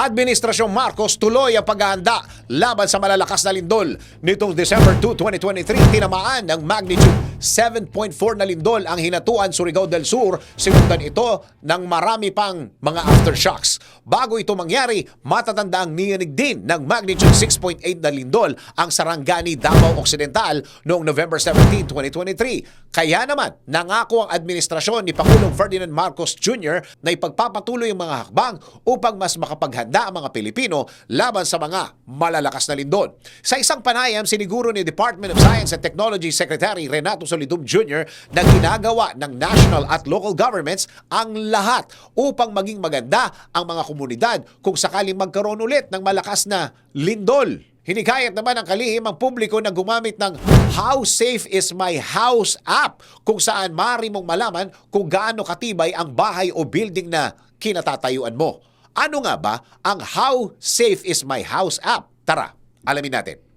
Administrasyong Marcos tuloy ang paghahanda laban sa malalakas na lindol. Nitong December 2, 2023, tinamaan ng magnitude 7.4 na lindol ang hinatuan Surigao del Sur. Sinundan ito ng marami pang mga aftershocks. Bago ito mangyari, matatanda ang niyanig din ng magnitude 6.8 na lindol ang Sarangani, Davao Occidental noong November 17, 2023. Kaya naman, nangako ang administrasyon ni Pangulong Ferdinand Marcos Jr. na ipagpapatuloy ang mga hakbang upang mas makapaghanda ang mga Pilipino laban sa mga malalakas na lindol. Sa isang panayam, siniguro ni Department of Science and Technology Secretary Renato Solidum Jr. na ginagawa ng national at local governments ang lahat upang maging maganda ang mga komunidad kung sakaling magkaroon ulit ng malakas na lindol. Hinikayat naman ang kalihim ang publiko na gumamit ng How Safe is My House app kung saan maaari mong malaman kung gaano katibay ang bahay o building na kinatatayuan mo. Ano nga ba ang How Safe is My House app? Tara, alamin natin.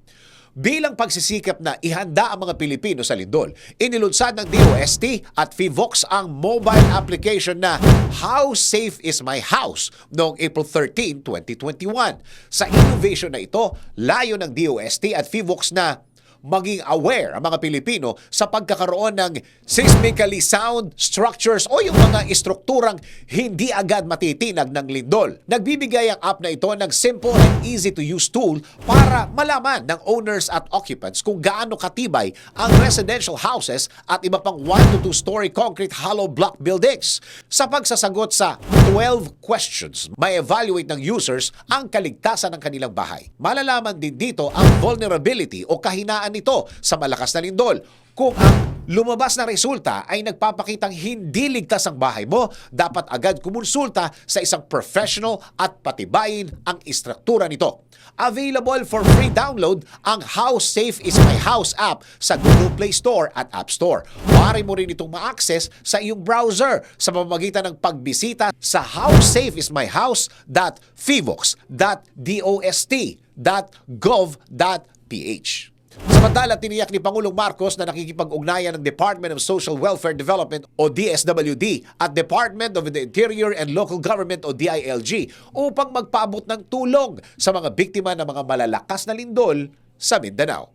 Bilang pagsisikap na ihanda ang mga Pilipino sa lindol, inilunsad ng DOST at FIVOX ang mobile application na How Safe is My House noong April 13, 2021. Sa innovation na ito, layo ng DOST at FIVOX na maging aware ang mga Pilipino sa pagkakaroon ng seismically sound structures o yung mga istrukturang hindi agad matitinag ng lindol. Nagbibigay ang app na ito ng simple and easy to use tool para malaman ng owners at occupants kung gaano katibay ang residential houses at iba pang 1 to 2 story concrete hollow block buildings. Sa pagsasagot sa 12 questions, may evaluate ng users ang kaligtasan ng kanilang bahay. Malalaman din dito ang vulnerability o kahinaan nito sa malakas na lindol. Kung ang lumabas na resulta ay nagpapakitang hindi ligtas ang bahay mo, dapat agad kumonsulta sa isang professional at patibayin ang istruktura nito. Available for free download ang How Safe is My House app sa Google Play Store at App Store. Maaari mo rin itong ma-access sa iyong browser sa pamamagitan ng pagbisita sa howsafeismyhouse.fivox.dost.gov.ph. Samantala, tiniyak ni Pangulong Marcos na nakikipag-ugnayan ng Department of Social Welfare Development o DSWD at Department of the Interior and Local Government o DILG upang magpaabot ng tulong sa mga biktima ng mga malalakas na lindol sa Mindanao.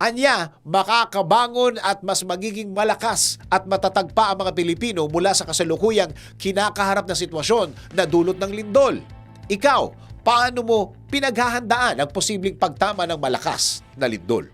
Anya, makakabangon at mas magiging malakas at matatag pa ang mga Pilipino mula sa kasalukuyang kinakaharap na sitwasyon na dulot ng lindol. Ikaw, paano mo pinaghahandaan ang posibleng pagtama ng malakas na lindol?